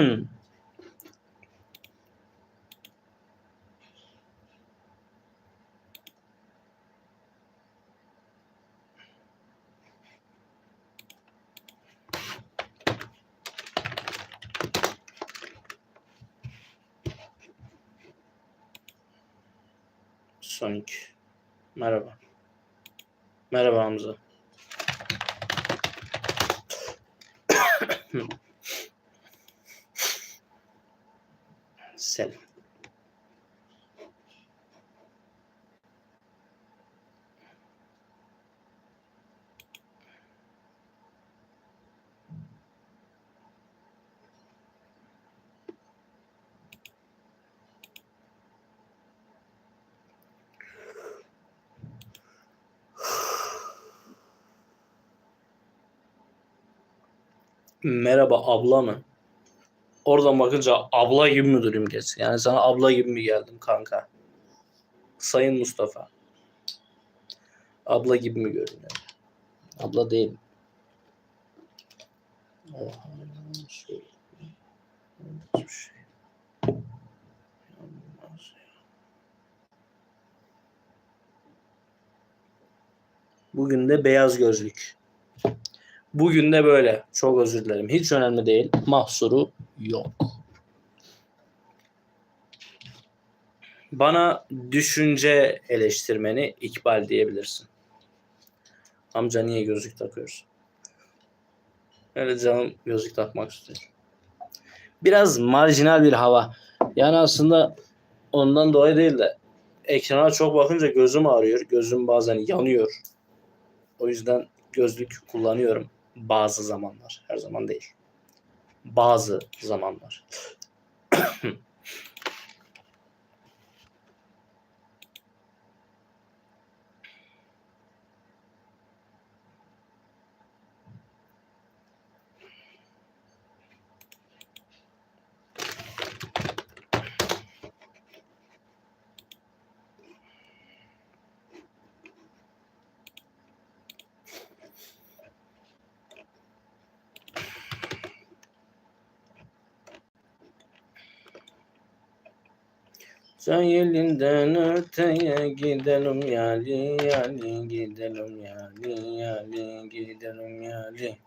hmm, Merhaba abla mı? Oradan bakınca abla gibi mi durayım geç? Yani sana abla gibi mi geldim kanka? Sayın Mustafa. Abla gibi mi görünüyor? Abla değil. Bugün de beyaz gözlük. Bugün de böyle. Çok özür dilerim. Hiç önemli değil. Mahsuru yok. Bana düşünce eleştirmeni ikbal diyebilirsin. Amca niye gözlük takıyorsun? Öyle canım gözlük takmak istiyor. Biraz marjinal bir hava. Yani aslında ondan dolayı değil de ekrana çok bakınca gözüm ağrıyor. Gözüm bazen yanıyor. O yüzden gözlük kullanıyorum bazı zamanlar. Her zaman değil. Bazı zamanlar. Sahilinden öteye gidelim yali yali gidelim yali yali gidelim yali.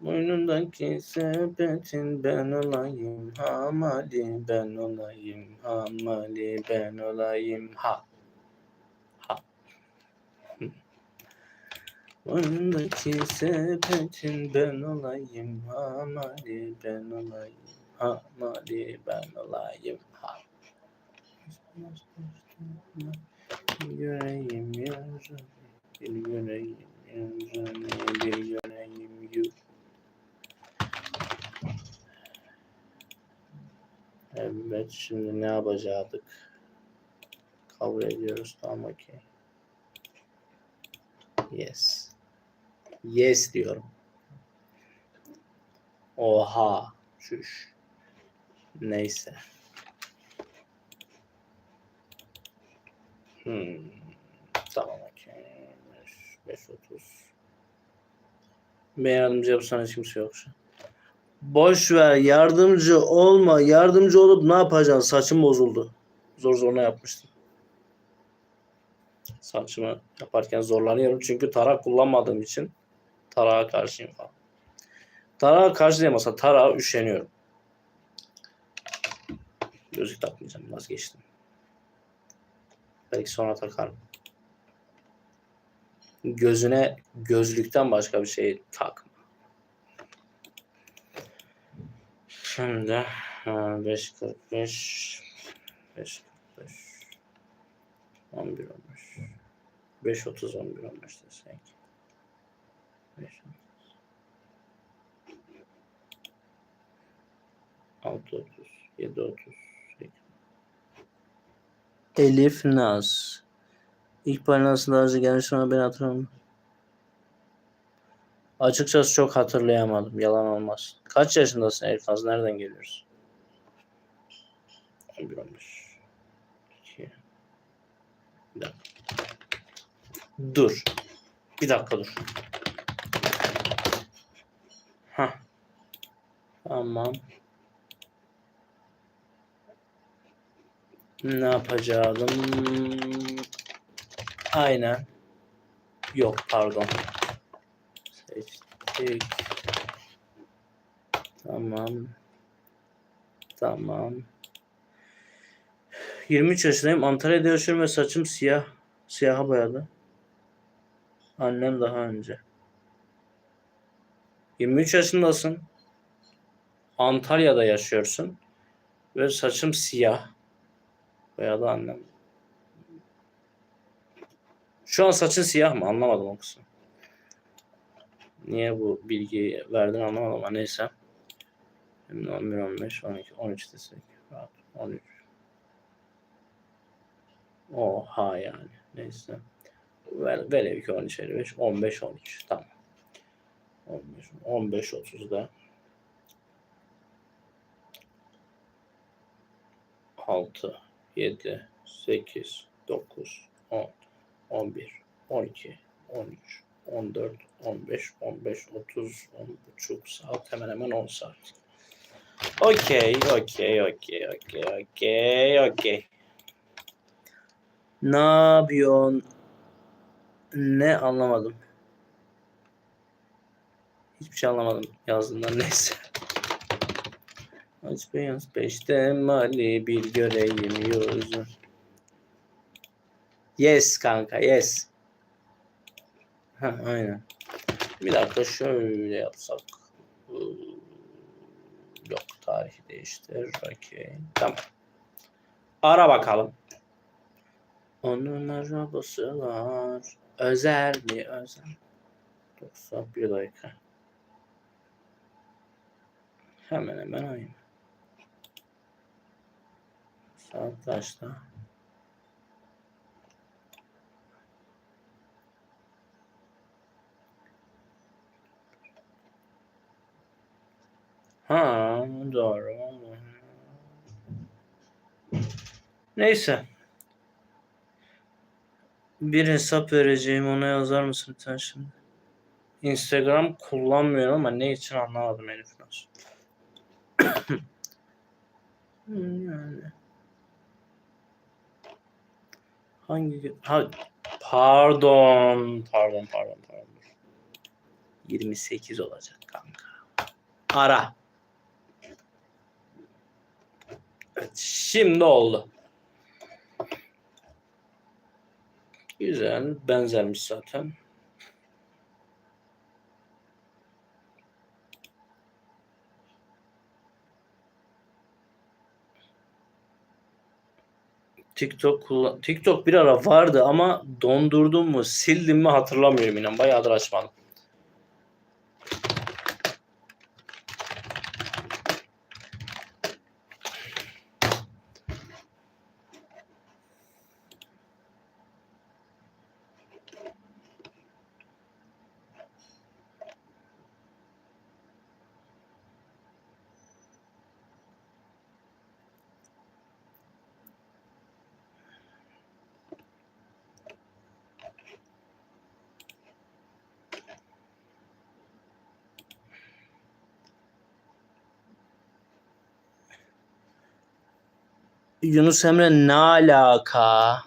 Boynundaki sepetin ben olayım hamali ben olayım hamali ben olayım ha. Ha. Boynundaki sepetin ben olayım hamali ben olayım hamali ben olayım ha. Göreyim yüzünü, bir göreyim yüzünü, bir göreyim yüzünü. Evet, şimdi ne yapacaktık? Kabul ediyoruz, tamam okey. Yes. Yes diyorum. Oha, şuş. Neyse. Hmm. Tamam okey. 5.30. Ben yardımcı yapsana kimse yok. Boş ver yardımcı olma. Yardımcı olup ne yapacaksın? Saçım bozuldu. Zor zoruna yapmıştım. Saçımı yaparken zorlanıyorum. Çünkü tarak kullanmadığım için tarağa karşıyım falan. Tarağa karşı mesela tarağa üşeniyorum. Gözlük takmayacağım. Vazgeçtim. Belki sonra takarım. Gözüne gözlükten başka bir şey takma. Şimdi ha, 5.45 5.45 11 15 5.30 11 15 desek 5 6.30 7.30 Elif Naz. İlk daha önce gelmiş ama ben hatırlamıyorum. Açıkçası çok hatırlayamadım. Yalan olmaz. Kaç yaşındasın Elif Naz? Nereden geliyorsun? 11 15 2 Bir. Dur. Bir dakika dur. Hah. Tamam. Ne yapacağım? Aynen. Yok pardon. Seçtik. Tamam. Tamam. 23 yaşındayım. Antalya'da yaşıyorum ve saçım siyah. Siyaha boyadı. Annem daha önce. 23 yaşındasın. Antalya'da yaşıyorsun. Ve saçım siyah. Boyadı annem. Şu an saçın siyah mı? Anlamadım o kısmı. Niye bu bilgiyi verdin anlamadım ama neyse. Şimdi 11, 15, 12, 13 desek. Rahat. 13. Oha yani. Neyse. Velev ki 13, 55, 15, 13. Tamam. 15, 15, 30'da. 6, 7, 8, 9, 10, 11, 12, 13, 14, 15, 15, 30, 10 buçuk saat hemen hemen 10 saat. Okey, okey, okey, okey, okey, okey. Ne yapıyorsun? Ne anlamadım. Hiçbir şey anlamadım yazdığından neyse. Aç beyaz peşte mali bir göreyim yüzü. Yes kanka yes. Ha aynen. Bir dakika şöyle yapsak. Ee, Yok tarihi değiştir. Okey. Tamam. Ara bakalım. Onun arabası var. Özel mi özel? 91 dakika. Hemen hemen aynı. Saat kaçta? Ha, doğru. Neyse. Bir hesap vereceğim ona yazar mısın lütfen şimdi? Instagram kullanmıyorum ama ne için anlamadım Elif nasıl. yani. Hangi? Ha, pardon. Pardon, pardon, pardon. 28 olacak kanka. Ara. Evet, şimdi oldu. Güzel, benzermiş zaten. TikTok TikTok bir ara vardı ama dondurdum mu, sildim mi hatırlamıyorum inan. Bayağıdır açmadım. Yunus Emre ne alaka?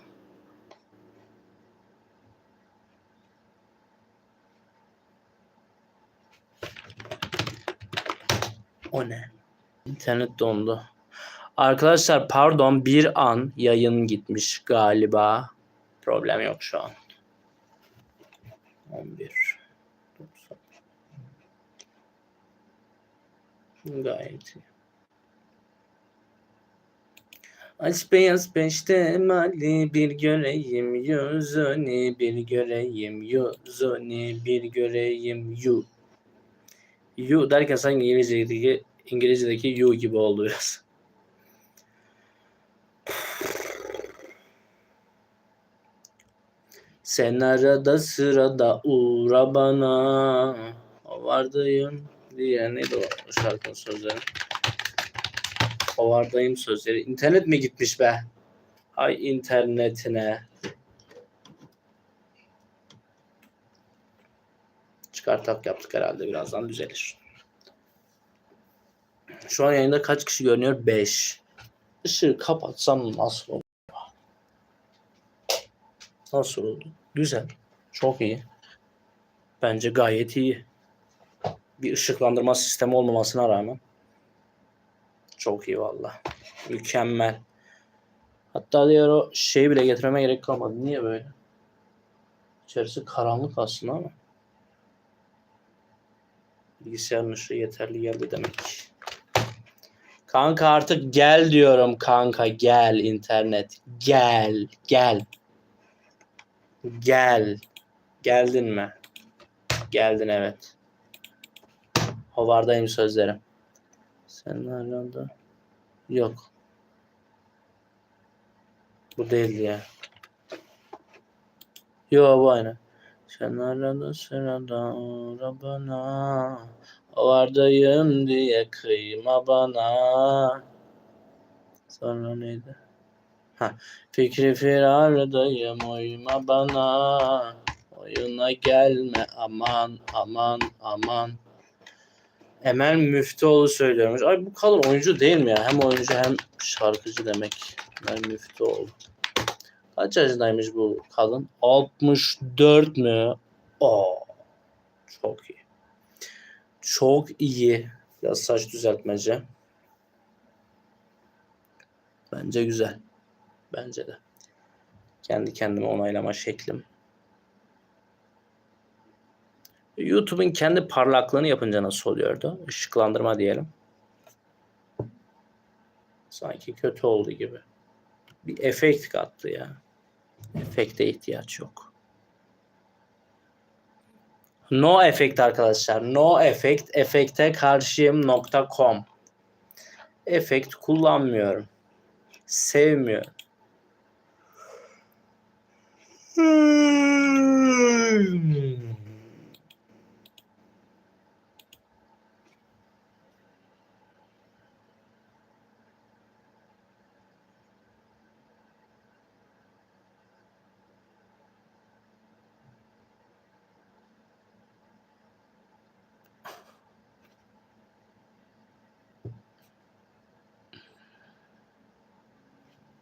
O ne? İnternet dondu. Arkadaşlar pardon bir an yayın gitmiş galiba. Problem yok şu an. 11 90 Gayet iyi. Aç beyaz peşte mali bir göreyim yüzünü bir göreyim yüzünü bir göreyim yu. Yu derken sanki İngilizce'deki İngilizce'deki you gibi oldu biraz. Sen arada sırada uğra bana. Vardayım diye neydi o şarkının sözleri? Ovardayım sözleri. İnternet mi gitmiş be? Hay internetine. Çıkartak yaptık herhalde birazdan düzelir. Şu an yayında kaç kişi görünüyor? 5. Işığı kapatsam nasıl olur? Nasıl oldu? Güzel. Çok iyi. Bence gayet iyi. Bir ışıklandırma sistemi olmamasına rağmen. Çok iyi valla. Mükemmel. Hatta diğer o şeyi bile getirmeme gerek kalmadı. Niye böyle? İçerisi karanlık aslında ama. Bilgisayarın ışığı yeterli geldi demek. Kanka artık gel diyorum kanka gel internet. Gel gel. Gel. Geldin mi? Geldin evet. Hovardayım sözlerim. Sen hala Yok. Bu değildi ya. Yo bu aynı. Sen arada sırada Rabbana Vardayım diye kıyma bana Sonra neydi? Ha. Fikri firardayım uyma bana Oyuna gelme aman aman aman Emel Müftüoğlu söylüyormuş. Ay bu kadın oyuncu değil mi ya? Hem oyuncu hem şarkıcı demek. Emel Müftüoğlu. Kaç yaşındaymış bu kadın? 64 mü? Oo. Çok iyi. Çok iyi. Biraz saç düzeltmece. Bence güzel. Bence de. Kendi kendime onaylama şeklim. YouTube'un kendi parlaklığını yapınca nasıl oluyordu? Işıklandırma diyelim. Sanki kötü oldu gibi. Bir efekt kattı ya. Efekte ihtiyaç yok. No efekt arkadaşlar. No efekt. Efekte karşıyım .com. Efekt kullanmıyorum. Sevmiyorum.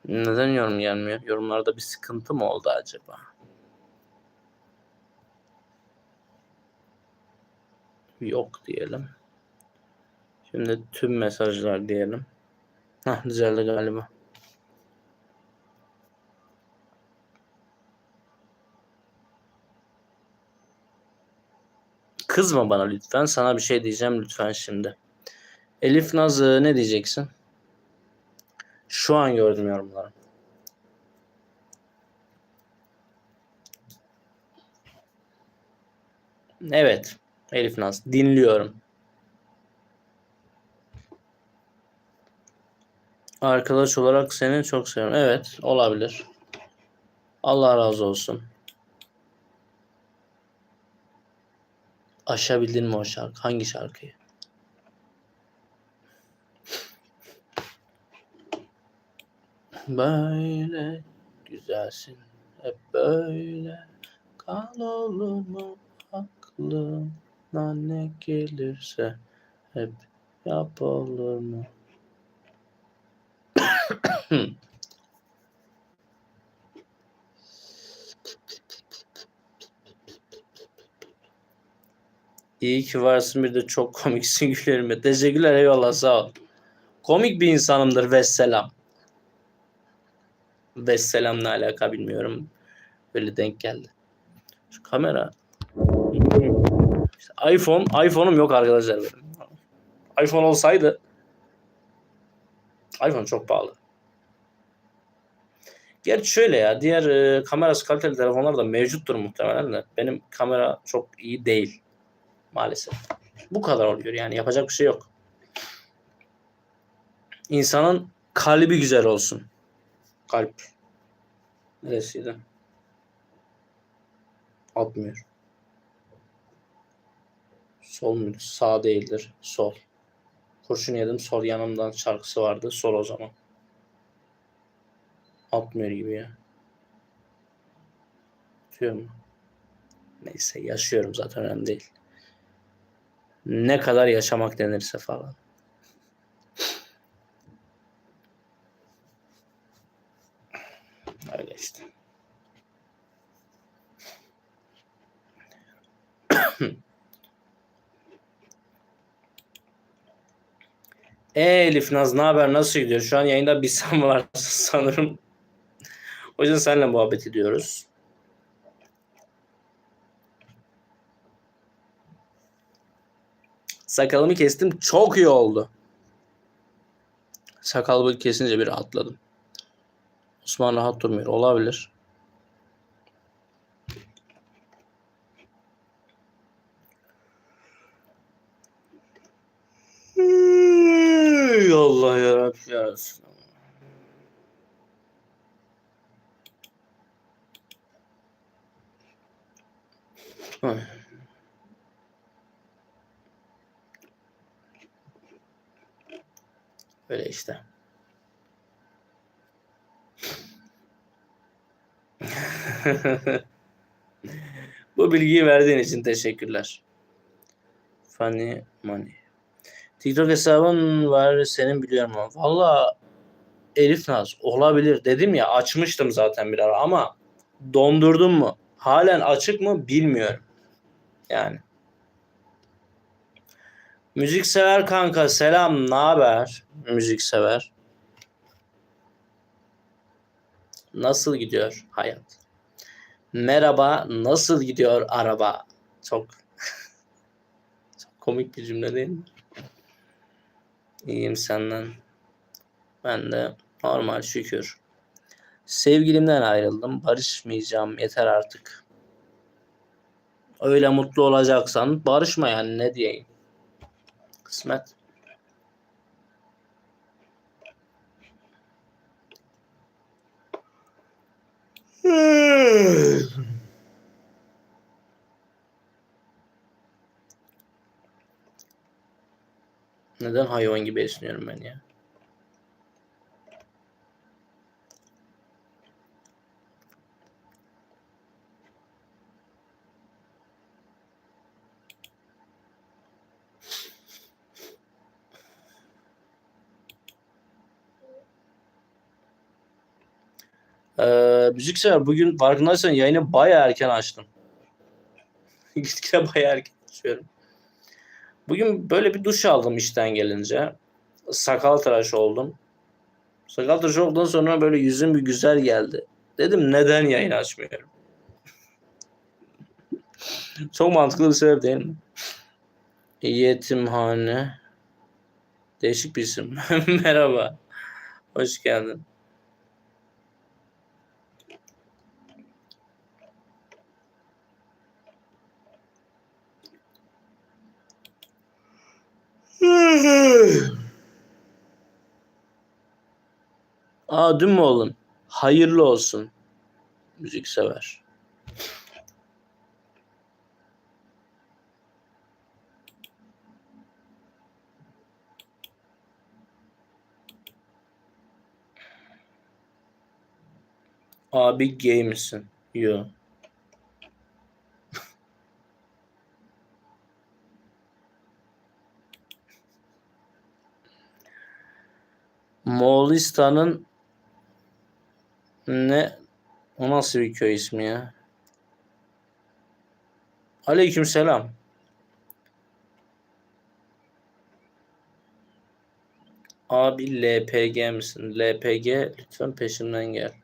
Neden yorum gelmiyor? Yorumlarda bir sıkıntı mı oldu acaba? Yok diyelim. Şimdi tüm mesajlar diyelim. Hah düzeldi galiba. Kızma bana lütfen. Sana bir şey diyeceğim lütfen şimdi. Elif Naz ne diyeceksin? Şu an gördüm yorumları. Evet. Elif Naz. Dinliyorum. Arkadaş olarak seni çok seviyorum. Evet. Olabilir. Allah razı olsun. Aşabildin mi o şarkı? Hangi şarkıyı? Böyle güzelsin hep böyle kal olur mu aklına ne gelirse hep yap olur mu? İyi ki varsın bir de çok komiksin gülerim. Teşekkürler eyvallah sağ ol. Komik bir insanımdır ve selam. Vesselam ne alaka bilmiyorum. Böyle denk geldi. Şu kamera. İşte iPhone, iPhone'um yok arkadaşlar benim. iPhone olsaydı iPhone çok pahalı. Gerçi şöyle ya diğer e, kamerası kaliteli telefonlar da mevcuttur muhtemelen de benim kamera çok iyi değil maalesef. Bu kadar oluyor yani yapacak bir şey yok. İnsanın kalbi güzel olsun. Kalp. Neresiydi? Atmıyor. Sol muydu? Sağ değildir. Sol. Kurşun yedim sol yanımdan şarkısı vardı. Sol o zaman. Atmıyor gibi ya. Atıyor mu? Neyse yaşıyorum zaten önemli değil. Ne kadar yaşamak denirse falan. Öyle işte. E Elif Naz ne haber nasıl gidiyor? Şu an yayında bir sen var sanırım. O yüzden seninle muhabbet ediyoruz. Sakalımı kestim. Çok iyi oldu. Sakalımı kesince bir rahatladım. Osman rahat durmuyor. Olabilir. Allah ya Rabbi ya Resulallah. Ay. Öyle işte. Bu bilgiyi verdiğin için teşekkürler. Funny money. TikTok hesabın var senin biliyorum ama. Valla Elif Naz olabilir. Dedim ya açmıştım zaten bir ara ama dondurdum mu? Halen açık mı bilmiyorum. Yani. Müzik sever kanka selam ne haber? Müzik sever. Nasıl gidiyor hayat? Merhaba nasıl gidiyor araba? Çok, çok komik bir cümle değil mi? İyiyim senden. Ben de normal şükür. Sevgilimden ayrıldım. Barışmayacağım. Yeter artık. Öyle mutlu olacaksan barışma yani ne diyeyim. Kısmet. Neden hayvan gibi esniyorum ben ya? Ee, müzik sever. Bugün farkındaysan yayını bayağı erken açtım. Gitgide bayağı erken açıyorum. Bugün böyle bir duş aldım işten gelince. Sakal tıraş oldum. Sakal tıraş olduktan sonra böyle yüzüm bir güzel geldi. Dedim neden yayın açmıyorum? Çok mantıklı bir sebep değil mi? Yetimhane. Değişik bir isim. Merhaba. Hoş geldin. Dün mü oğlum? Hayırlı olsun. Müzik sever. Abi gay misin? Yo. Moğolistan'ın ne o nasıl bir köy ismi ya? Aleykümselam. Abi LPG misin? LPG lütfen peşimden gel.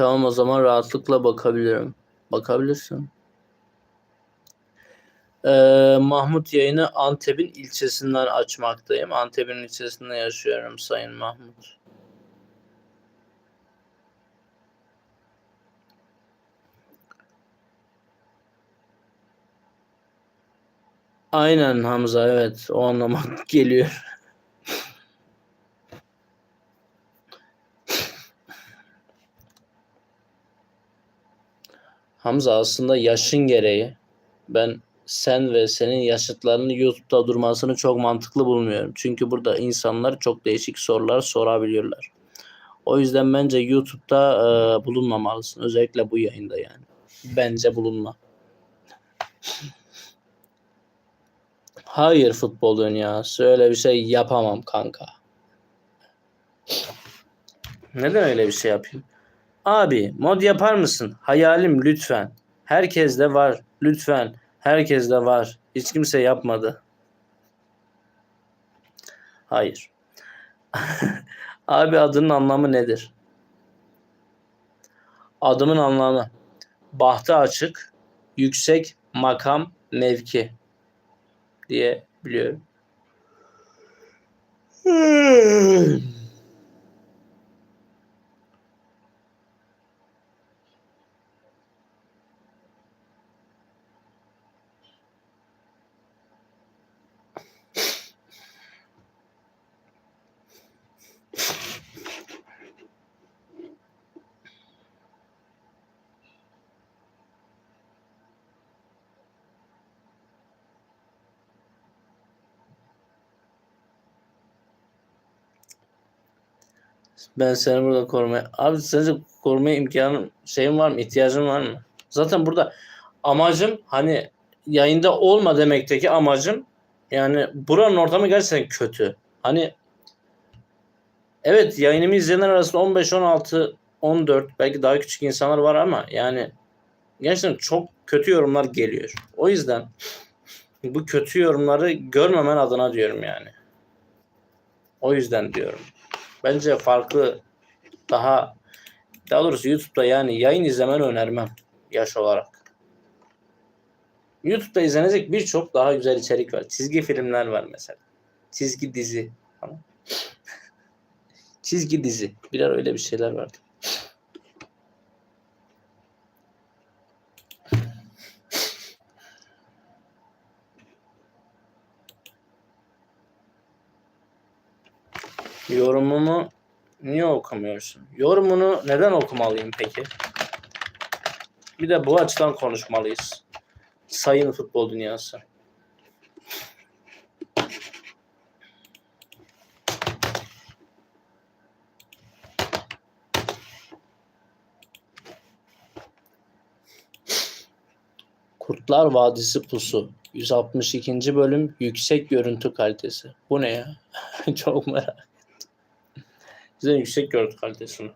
Tamam o zaman rahatlıkla bakabilirim. Bakabilirsin. Ee, Mahmut yayını Antep'in ilçesinden açmaktayım. Antep'in ilçesinde yaşıyorum Sayın Mahmut. Aynen Hamza evet o anlama geliyor. Hamza aslında yaşın gereği ben sen ve senin yaşıtlarının YouTube'da durmasını çok mantıklı bulmuyorum. Çünkü burada insanlar çok değişik sorular sorabiliyorlar. O yüzden bence YouTube'da e, bulunmamalısın. Özellikle bu yayında yani. Bence bulunma. Hayır futbol dünyası. Öyle bir şey yapamam kanka. Neden öyle bir şey yapayım? Abi mod yapar mısın? Hayalim lütfen. Herkes de var. Lütfen. Herkes de var. Hiç kimse yapmadı. Hayır. Abi adının anlamı nedir? Adımın anlamı bahtı açık, yüksek makam, mevki diye biliyorum. Ben seni burada korumaya... Abi sence korumaya imkanım şeyin var mı? ihtiyacın var mı? Zaten burada amacım hani yayında olma demekteki amacım yani buranın ortamı gerçekten kötü. Hani evet yayınımı izleyenler arasında 15, 16, 14 belki daha küçük insanlar var ama yani gerçekten çok kötü yorumlar geliyor. O yüzden bu kötü yorumları görmemen adına diyorum yani. O yüzden diyorum. Bence farklı daha daha doğrusu YouTube'da yani yayın izlemen önermem yaş olarak. YouTube'da izlenecek birçok daha güzel içerik var. Çizgi filmler var mesela. Çizgi dizi. Çizgi dizi. Birer öyle bir şeyler vardı. Yorumumu niye okumuyorsun? Yorumunu neden okumalıyım peki? Bir de bu açıdan konuşmalıyız. Sayın futbol dünyası. Kurtlar Vadisi Pusu 162. bölüm yüksek görüntü kalitesi. Bu ne ya? Çok merak. Güzel yüksek görüntü kalitesi mi?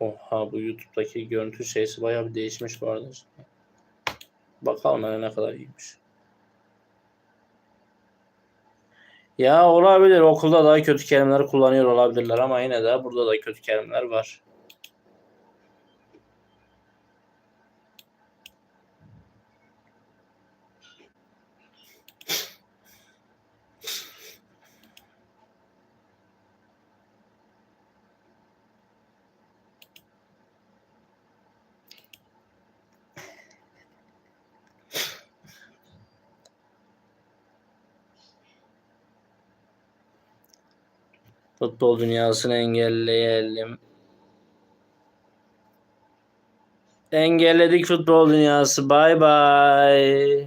Oha bu YouTube'daki görüntü şeysi bayağı bir değişmiş bu arada. Bakalım hani ne kadar iyiymiş. Ya olabilir okulda daha kötü kelimeler kullanıyor olabilirler ama yine de burada da kötü kelimeler var. Futbol dünyasını engelleyelim. Engelledik futbol dünyası. Bay bay.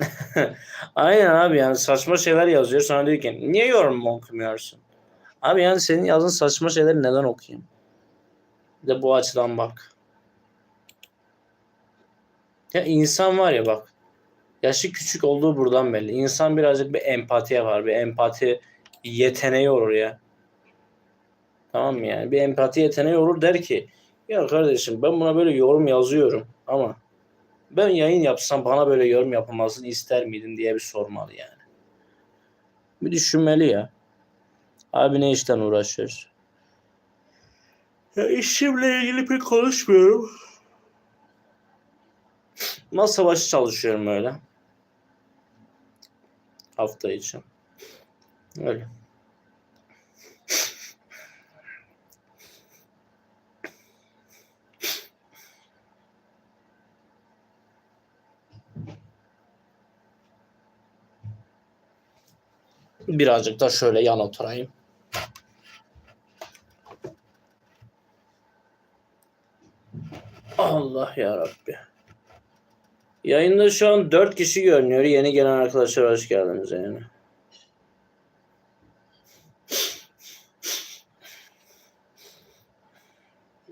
Aynen abi yani saçma şeyler yazıyor. Sonra diyor ki niye yorum okumuyorsun? Abi yani senin yazdığın saçma şeyleri neden okuyayım? Bir de bu açıdan bak. Ya insan var ya bak. Yaşı küçük olduğu buradan belli. İnsan birazcık bir empatiye var. Bir empati yeteneği olur ya. Tamam mı yani? Bir empati yeteneği olur der ki ya kardeşim ben buna böyle yorum yazıyorum ama ben yayın yapsam bana böyle yorum yapılmasını ister miydin diye bir sormalı yani. Bir düşünmeli ya. Abi ne işten uğraşıyoruz? Ya işimle ilgili pek konuşmuyorum. Masa başı çalışıyorum öyle. Hafta için. Öyle. Birazcık da şöyle yan oturayım. Allah ya Rabbi. Yayında şu an 4 kişi görünüyor. Yeni gelen arkadaşlar hoş geldiniz yani.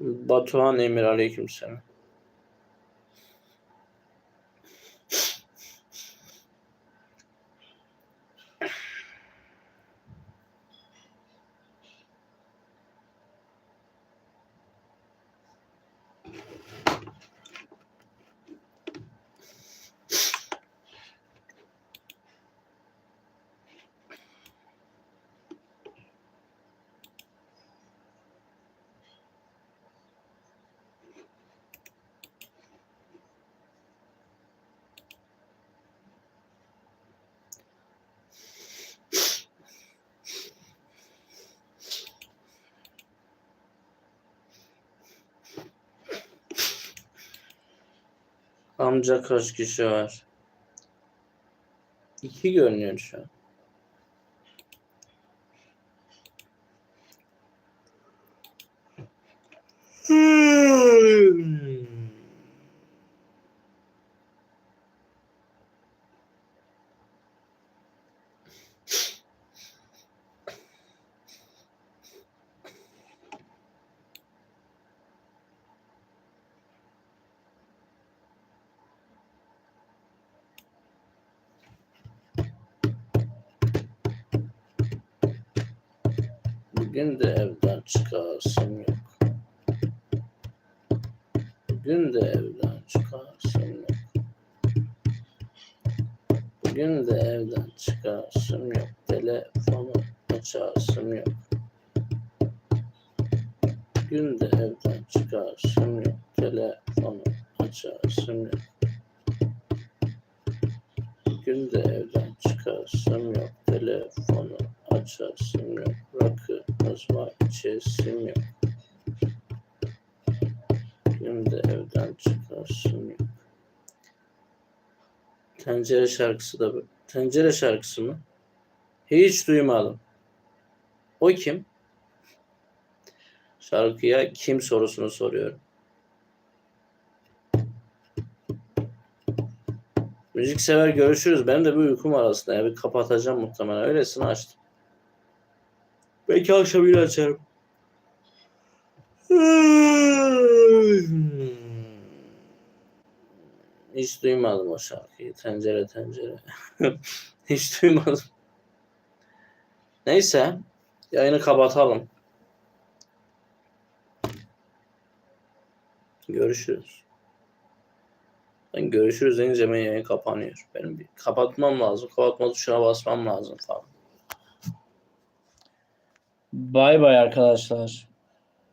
Batuhan Emir aleykümselam. Amca kaç kişi var? İki görünüyor şu an. Bugün de evden çıkarsın yok. Bugün de evden çıkarsın yok. Bugün de evden çıkarsın yok. Telefonu açarsın yok. Bugün de evden çıkarsın yok. Telefonu açarsın yok. Bugün de evden çıkarsın yok. Telefonu açarsın yok. Rakımız var içesim yok. De evden çıkarsın yok. Tencere şarkısı da bu. Tencere şarkısı mı? Hiç duymadım. O kim? Şarkıya kim sorusunu soruyorum. Müzik sever görüşürüz. Benim de bir uykum var aslında. Ya bir kapatacağım muhtemelen. Öylesine açtım. Belki akşam yine açarım. Hiç duymadım o şarkıyı. Tencere tencere. Hiç duymadım. Neyse. Yayını kapatalım. Görüşürüz. Ben görüşürüz deyince hemen yayın kapanıyor. Benim bir kapatmam lazım. Kapatma tuşuna basmam lazım falan. Bay bay arkadaşlar.